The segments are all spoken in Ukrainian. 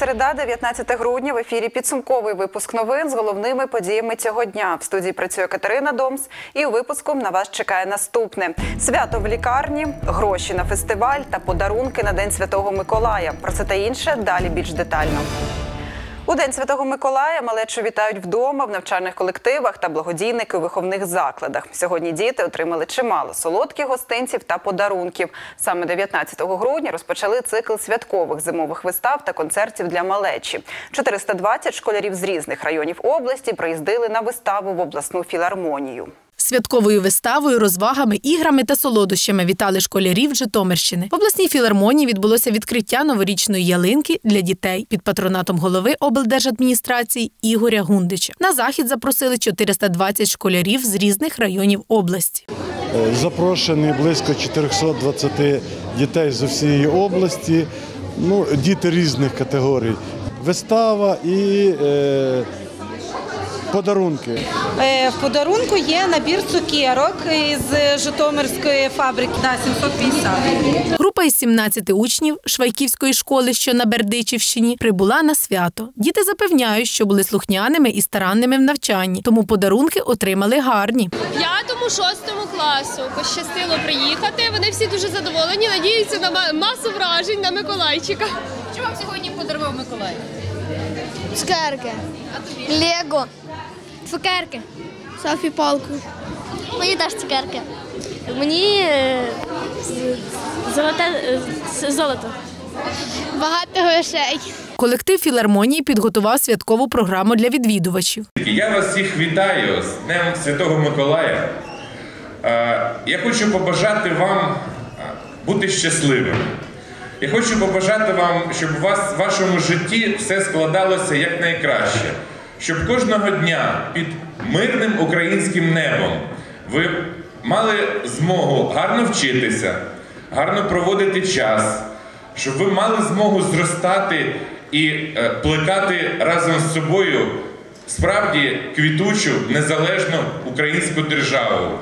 Середа, 19 грудня. В ефірі підсумковий випуск новин з головними подіями цього дня. В студії працює Катерина Домс. І у випуску на вас чекає наступне: свято в лікарні, гроші на фестиваль та подарунки на День Святого Миколая. Про це та інше далі більш детально. У День Святого Миколая малечу вітають вдома, в навчальних колективах та благодійники у виховних закладах. Сьогодні діти отримали чимало солодких гостинців та подарунків. Саме 19 грудня розпочали цикл святкових зимових вистав та концертів для малечі. 420 школярів з різних районів області приїздили на виставу в обласну філармонію. Святковою виставою, розвагами, іграми та солодощами вітали школярів Житомирщини. В обласній філармонії відбулося відкриття новорічної ялинки для дітей під патронатом голови облдержадміністрації Ігоря Гундича. На захід запросили 420 школярів з різних районів області. Запрошені близько 420 дітей з усієї області. Ну, діти різних категорій. Вистава і е, подарунки. Е, В подарунку є набір цукерок із Житомирської фабрики да, 750. Група із 17 учнів Швайківської школи, що на Бердичівщині, прибула на свято. Діти запевняють, що були слухняними і старанними в навчанні, тому подарунки отримали гарні. П'ятому, шостому класу пощастило приїхати. Вони всі дуже задоволені. Надіються на масу вражень на Миколайчика. Що вам сьогодні подарував Миколай? Цукерки. Лего. Цукерки. Софі палку. Мені теж цукерки. Мені е, золоте золото. Багато грошей. Колектив філармонії підготував святкову програму для відвідувачів. Я вас всіх вітаю з Днем Святого Миколая. Е, Я хочу побажати вам е, бути щасливим. Я хочу побажати вам, щоб у вас в вашому житті все складалося якнайкраще, щоб кожного дня під мирним українським небом ви мали змогу гарно вчитися, гарно проводити час, щоб ви мали змогу зростати і е, плекати разом з собою справді квітучу незалежну українську державу.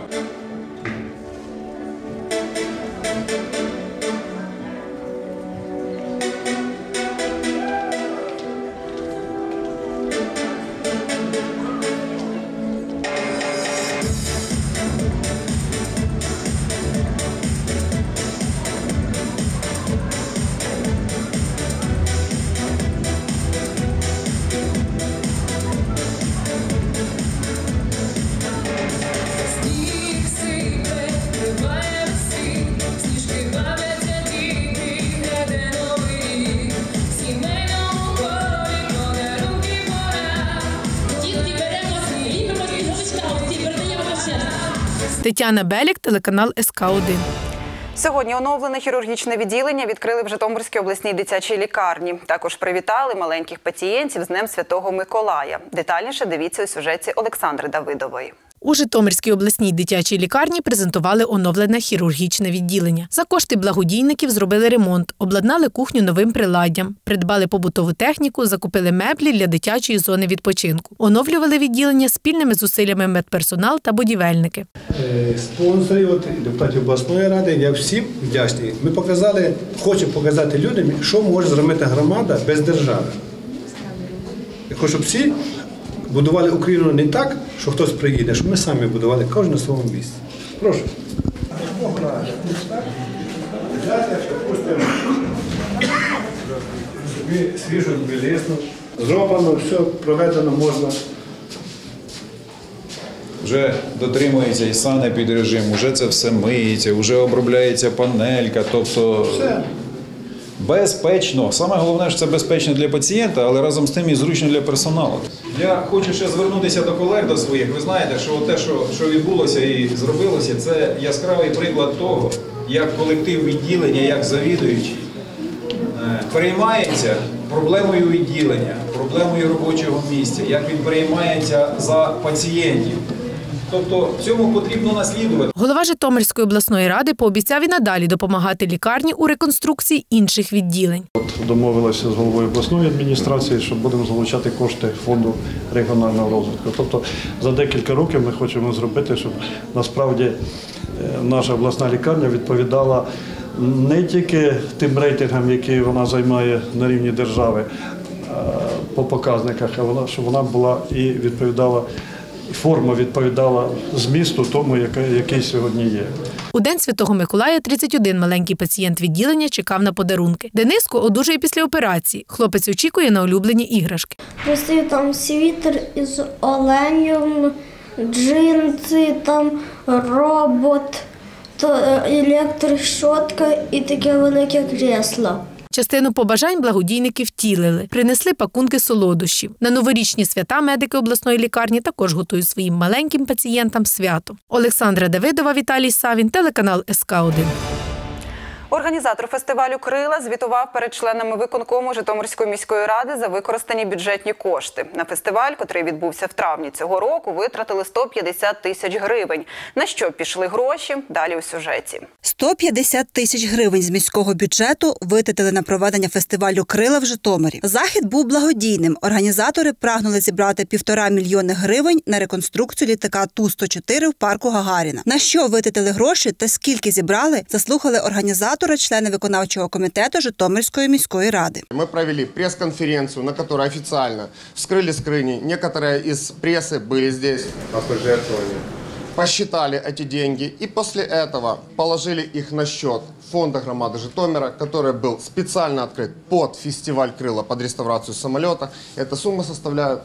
Тетяна Белік, телеканал СК 1 Сьогодні оновлене хірургічне відділення відкрили в Житомирській обласній дитячій лікарні. Також привітали маленьких пацієнтів з Днем Святого Миколая. Детальніше дивіться у сюжеті Олександри Давидової. У Житомирській обласній дитячій лікарні презентували оновлене хірургічне відділення. За кошти благодійників зробили ремонт, обладнали кухню новим приладдям, придбали побутову техніку, закупили меблі для дитячої зони відпочинку. Оновлювали відділення спільними зусиллями медперсонал та будівельники. Е, спонсорів, депутатів обласної ради. Я всім вдячний. Ми показали, хочемо показати людям, що може зробити громада без держави. Я хочу, щоб всі будували Україну не так, що хтось приїде, щоб ми самі будували кожен на своєму місці. Прошу. Свіжу білизну. Зроблено, все проведено можна. Вже дотримується і санепідрежим, вже це все миється, вже обробляється панелька. Тобто Все. Безпечно. Саме головне, що це безпечно для пацієнта, але разом з тим і зручно для персоналу. Я хочу ще звернутися до колег до своїх. Ви знаєте, що те, що, що відбулося і зробилося, це яскравий приклад того, як колектив відділення, як завідуючий е, переймається проблемою відділення, проблемою робочого місця, як він переймається за пацієнтів. Тобто цьому потрібно наслідувати. Голова Житомирської обласної ради пообіцяв і надалі допомагати лікарні у реконструкції інших відділень. От домовилися з головою обласної адміністрації, що будемо залучати кошти фонду регіонального розвитку. Тобто за декілька років ми хочемо зробити, щоб насправді е, наша обласна лікарня відповідала не тільки тим рейтингом, який вона займає на рівні держави по показниках, а вона щоб вона була і відповідала, форма відповідала змісту тому, який сьогодні є. У день Святого Миколая 31 маленький пацієнт відділення чекав на подарунки. Дениско одужує після операції. Хлопець очікує на улюблені іграшки. Просив там світер із оленем, джинси, там робот, е, електрощотка і таке велике кресло. Частину побажань благодійники втілили, принесли пакунки солодощів. На новорічні свята медики обласної лікарні також готують своїм маленьким пацієнтам свято. Олександра Давидова, Віталій Савін, телеканал СК 1 Організатор фестивалю Крила звітував перед членами виконкому Житомирської міської ради за використані бюджетні кошти. На фестиваль, котрий відбувся в травні цього року, витратили 150 тисяч гривень. На що пішли гроші? Далі у сюжеті. 150 тисяч гривень з міського бюджету витратили на проведення фестивалю Крила в Житомирі. Захід був благодійним. Організатори прагнули зібрати півтора мільйони гривень на реконструкцію літака Ту-104 в парку Гагаріна. На що витратили гроші та скільки зібрали, заслухали організатори, члени виконавчого комітету Житомирської міської ради. Мы провели пресс-конференцию, на которой официально вскрыли скрыни. Некоторые из прессы были здесь на пожертвования. Посчитали эти деньги и после этого положили их на счет фонда громады Житомира, который был специально открыт под фестиваль крыла под реставрацию самолета. Эта сумма составляет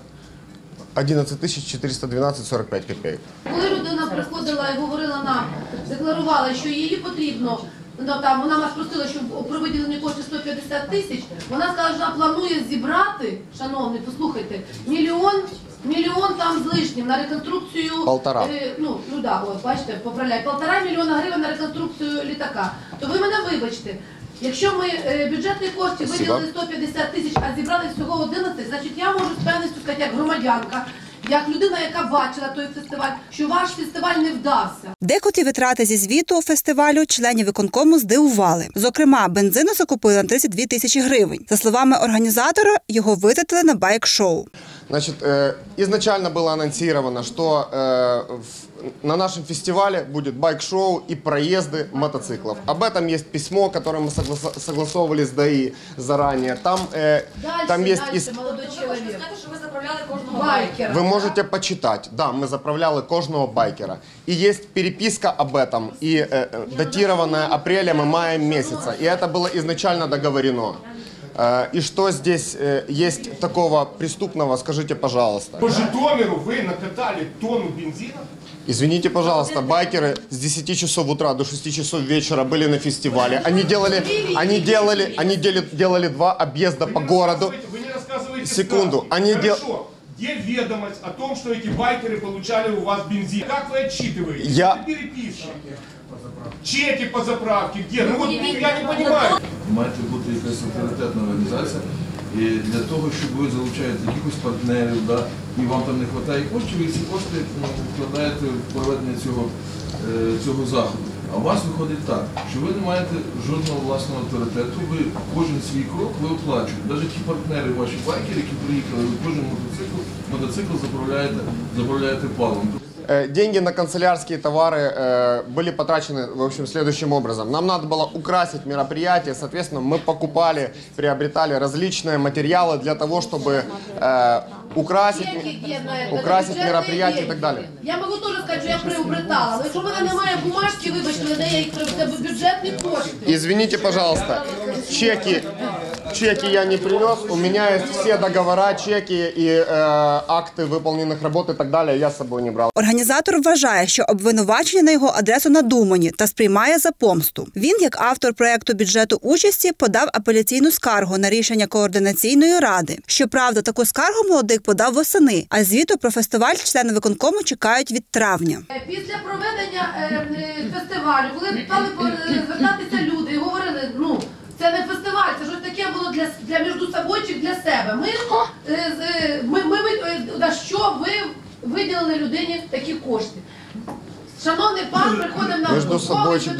11 412,45 копеек. Коли людина приходила і говорила нам, декларувала, що їй потрібно, ну там вона нас просила, щоб про виділені кошти 150 тисяч. Вона сказала, що вона планує зібрати, шановний, послухайте, мільйон. Мільйон там з лишнім на реконструкцію. Полтора. е, ну, ну да, от бачите, поправляй. Полтора мільйона гривень на реконструкцію літака. То ви мене вибачте. Якщо ми е, бюджетних коштів Спасибо. виділили 150 тисяч, а зібрали всього 11, значить я можу з певністю сказати, як громадянка, як людина, яка бачила той фестиваль, що ваш фестиваль не вдався. Декотрі витрати зі звіту фестивалю членів виконкому здивували. Зокрема, бензину закупили на 32 тисячі гривень. За словами організатора, його витратили на байк-шоу. Значит, э, изначально было анонсировано, что э, в- на нашем фестивале будет байк-шоу и проезды мотоциклов. Об этом есть письмо, которое мы согласа- согласовывали с ДАИ заранее. Там, э, Дальше, там есть дальше, ис- Байкера. Вы можете почитать. Да, мы заправляли кожного байкера. И есть переписка об этом, и э, э, датированная апрелем и маем месяца. И это было изначально договорено. Э, и что здесь э, есть такого преступного, скажите, пожалуйста. По Житомиру вы накатали тонну бензина? Извините, пожалуйста, байкеры с 10 часов утра до 6 часов вечера были на фестивале. Они делали, они делали, они дели- делали два объезда по городу. Вы не рассказываете Секунду, они дел- Хорошо. Где ведомость о том, что эти байкеры получали у вас бензин? Как вы отчитываете? Я- Это переписка. Чеки по заправке где? Ну вот ну, я не понимаю. Маєте бути якась авторитетна організація. І для того, щоб ви залучаєте якихось партнерів, да, і вам там не вистачає коштів, ви ці кошти ну, вкладаєте в проведення цього, е, цього заходу. А у вас виходить так, що ви не маєте жодного власного авторитету, ви кожен свій крок ви оплачуєте. Навіть ті партнери, ваші байкери, які приїхали, ви кожен мотоцикл, мотоцикл заправляєте, заправляєте паливом. Э, Деньги на канцелярские товары э, были потрачены, в общем, следующим образом. Нам надо было украсить мероприятие, соответственно, мы покупали, приобретали различные материалы для того, чтобы э, украсить, Які є на це? украсить Бюджетні мероприятие и деньги. так далее. Я можу теж сказати, що я приобретала, але якщо в мене немає бумажки, вибачте, де я їх приобретаю, бо бюджетні кошти. Извините, пожалуйста, чеки, чеки я не привез, у меня есть все договора, чеки и э, акты выполненных работ и так далее, я с собой не брал. Організатор вважає, що обвинувачення на його адресу надумані та сприймає за помсту. Він, як автор проекту бюджету участі, подав апеляційну скаргу на рішення координаційної ради. Щоправда, таку скаргу молодик подав восени, а звіту про фестиваль члени виконкому чекають від травня. Е, Після проведення е, е, фестивалю, коли стали е, звертатися люди і говорили, ну це не фестиваль, це щось таке було для для між собою чи для себе. Ми, е, е, ми, ми, ми е, на що ви виділили людині такі кошти? Шановний пан приходив на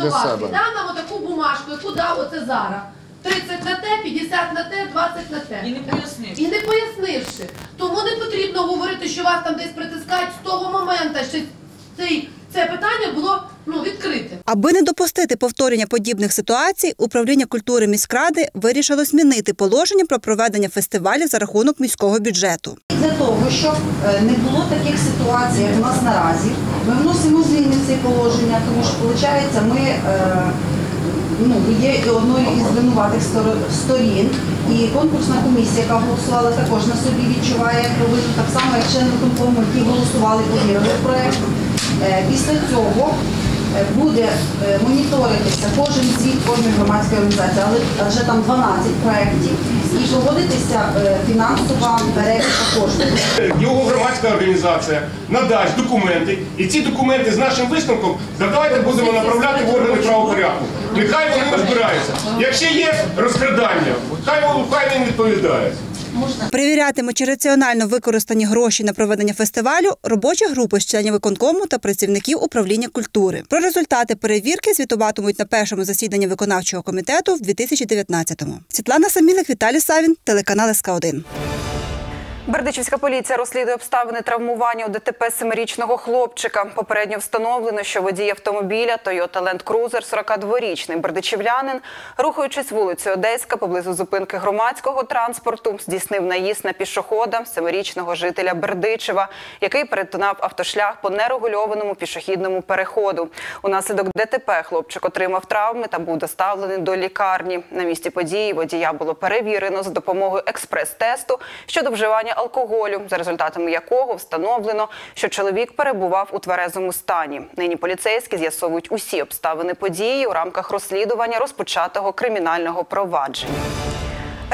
себе? І дав нам отаку бумажку, яку дав оце зараз. 30 на те, 50 на те, 20 на те. І не пояснивши. І не пояснивши. Тому не потрібно говорити, що вас там десь притискають з того моменту, що цей, це питання було Ну, відкрите. Аби не допустити повторення подібних ситуацій, управління культури міськради вирішило змінити положення про проведення фестивалів за рахунок міського бюджету. Для того, щоб е, не було таких ситуацій, як у нас наразі, ми вносимо зміни в ці положення, тому що, виходить, ми е, ну, є і одною із винуватих сторін, і конкурсна комісія, яка голосувала, також на собі відчуває провину, так само, як члени виконкому, які голосували, повірили в проект. Е, Після цього буде е, моніторитися кожен звіт кожної громадської організації, але адже там 12 проєктів, і проводитися е, фінансова перевірка коштів. Його громадська організація надасть документи, і ці документи з нашим висновком давайте будемо направляти в органи правопорядку. Нехай вони розбираються. Якщо є розкрадання, хай він- хай він відповідає. Чи раціонально використані гроші на проведення фестивалю робоча групи з членів виконкому та працівників управління культури. Про результати перевірки звітуватимуть на першому засіданні виконавчого комітету в 2019-му. Світлана Самілик, Віталій Савін, телеканал СК 1 Бердичівська поліція розслідує обставини травмування у ДТП семирічного хлопчика. Попередньо встановлено, що водій автомобіля Toyota Land Cruiser 42-річний бердичівлянин, рухаючись вулицею Одеська поблизу зупинки громадського транспорту, здійснив наїзд на пішохода семирічного жителя Бердичева, який перетинав автошлях по нерегульованому пішохідному переходу. Унаслідок ДТП хлопчик отримав травми та був доставлений до лікарні. На місці події водія було перевірено за допомогою експрес-тесту щодо вживання алкоголю, за результатами якого встановлено, що чоловік перебував у тверезому стані. Нині поліцейські з'ясовують усі обставини події у рамках розслідування розпочатого кримінального провадження.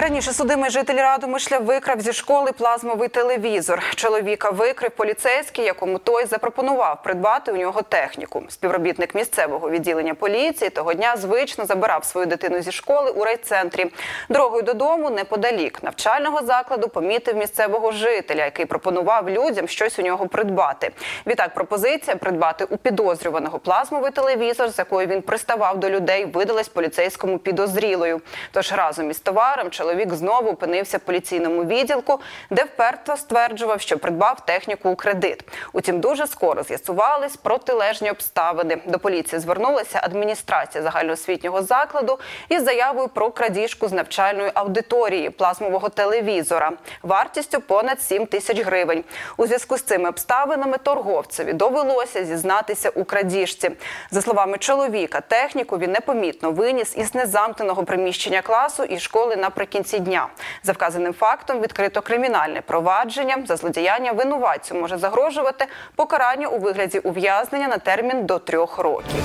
Раніше судимий житель Радомишля викрав зі школи плазмовий телевізор. Чоловіка викрив поліцейський, якому той запропонував придбати у нього техніку. Співробітник місцевого відділення поліції того дня звично забирав свою дитину зі школи у райцентрі. Дорогою додому, неподалік навчального закладу, помітив місцевого жителя, який пропонував людям щось у нього придбати. Відтак пропозиція придбати у підозрюваного плазмовий телевізор, з якою він приставав до людей, видалась поліцейському підозрілою. Тож разом із товаром чоловік знову опинився в поліційному відділку, де вперто стверджував, що придбав техніку у кредит. Утім, дуже скоро з'ясувались протилежні обставини. До поліції звернулася адміністрація загальноосвітнього закладу із заявою про крадіжку з навчальної аудиторії плазмового телевізора вартістю понад 7 тисяч гривень. У зв'язку з цими обставинами торговцеві довелося зізнатися у крадіжці. За словами чоловіка, техніку він непомітно виніс із незамкненого приміщення класу і школи наприкінці дня. За вказаним фактом відкрито кримінальне провадження. За злодіяння винуватцю може загрожувати покарання у вигляді ув'язнення на термін до трьох років.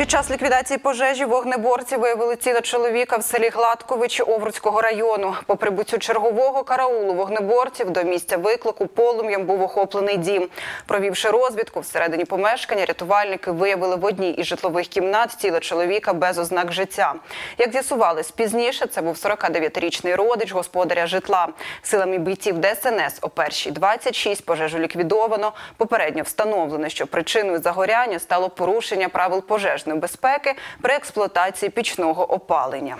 Під час ліквідації пожежі вогнеборці виявили тіло чоловіка в селі Гладковичі Овруцького району. По прибуттю чергового караулу вогнеборців до місця виклику полум'ям був охоплений дім. Провівши розвідку всередині помешкання, рятувальники виявили в одній із житлових кімнат тіло чоловіка без ознак життя. Як з'ясувалось пізніше, це був 49-річний родич господаря житла. Силами бійців ДСНС о першій 26 пожежу ліквідовано. Попередньо встановлено, що причиною загоряння стало порушення правил пожежної безпеки при експлуатації пічного опалення.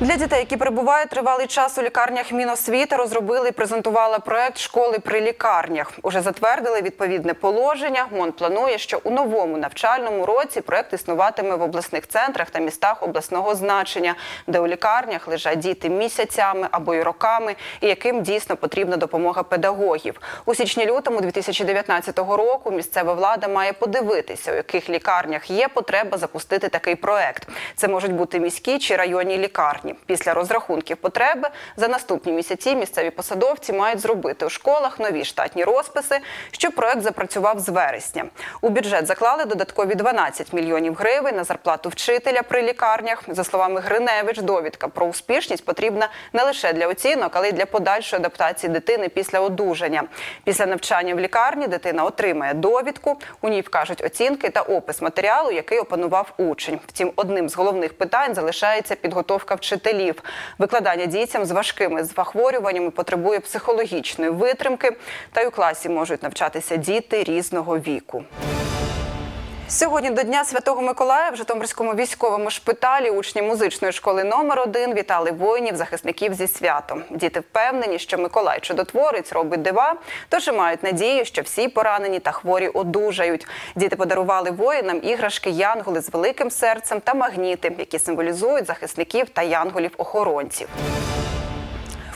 Для дітей, які перебувають тривалий час у лікарнях Міносвіти, розробили і презентували проект школи при лікарнях. Уже затвердили відповідне положення. МОН планує, що у новому навчальному році проект існуватиме в обласних центрах та містах обласного значення, де у лікарнях лежать діти місяцями або й роками, і яким дійсно потрібна допомога педагогів. У січні-лютому 2019 року місцева влада має подивитися, у яких лікарнях є потреба запустити такий проект. Це можуть бути міські чи районні лікарні. Після розрахунків потреби за наступні місяці місцеві посадовці мають зробити у школах нові штатні розписи, щоб проект запрацював з вересня. У бюджет заклали додаткові 12 мільйонів гривень на зарплату вчителя при лікарнях. За словами Гриневич, довідка про успішність потрібна не лише для оцінок, але й для подальшої адаптації дитини після одужання. Після навчання в лікарні дитина отримає довідку. У ній вкажуть оцінки та опис матеріалу, який опанував учень. Втім, одним з головних питань залишається підготовка вчителів. Викладання дітям з важкими захворюваннями потребує психологічної витримки, та й у класі можуть навчатися діти різного віку. Сьогодні до Дня Святого Миколая в Житомирському військовому шпиталі учні музичної школи номер 1 вітали воїнів, захисників зі святом. Діти впевнені, що Миколай чудотворець робить дива, тож і мають надію, що всі поранені та хворі одужають. Діти подарували воїнам іграшки янголи з великим серцем та магніти, які символізують захисників та янголів-охоронців.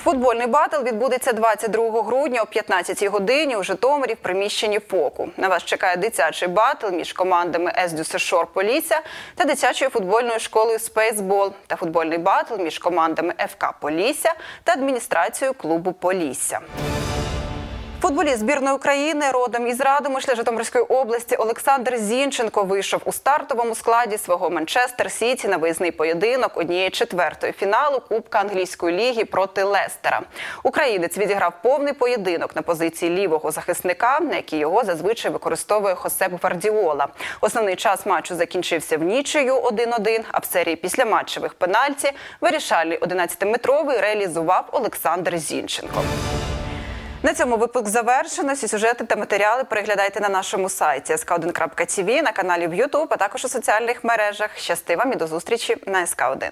Футбольний батл відбудеться 22 грудня о 15 годині у Житомирі в приміщенні ФОКу. На вас чекає дитячий батл між командами «Ездюсешор Сешор Полісся та дитячою футбольною школою Спейсбол та футбольний батл між командами ФК Полісся та адміністрацією клубу Полісся. Футболіст збірної України родом із Радомишля Житомирської області Олександр Зінченко вийшов у стартовому складі свого Манчестер Сіті на виїзний поєдинок однієї четвертої фіналу Кубка англійської ліги проти Лестера. Українець відіграв повний поєдинок на позиції лівого захисника, на який його зазвичай використовує Хосеп Гвардіола. Основний час матчу закінчився в нічию 1-1, а в серії післяматчевих пенальті вирішальний 11-метровий реалізував Олександр Зінченко. На цьому випуск завершено. Всі сюжети та матеріали переглядайте на нашому сайті sk1.tv, на каналі в YouTube, а також у соціальних мережах. Щасти вам і до зустрічі на СК1.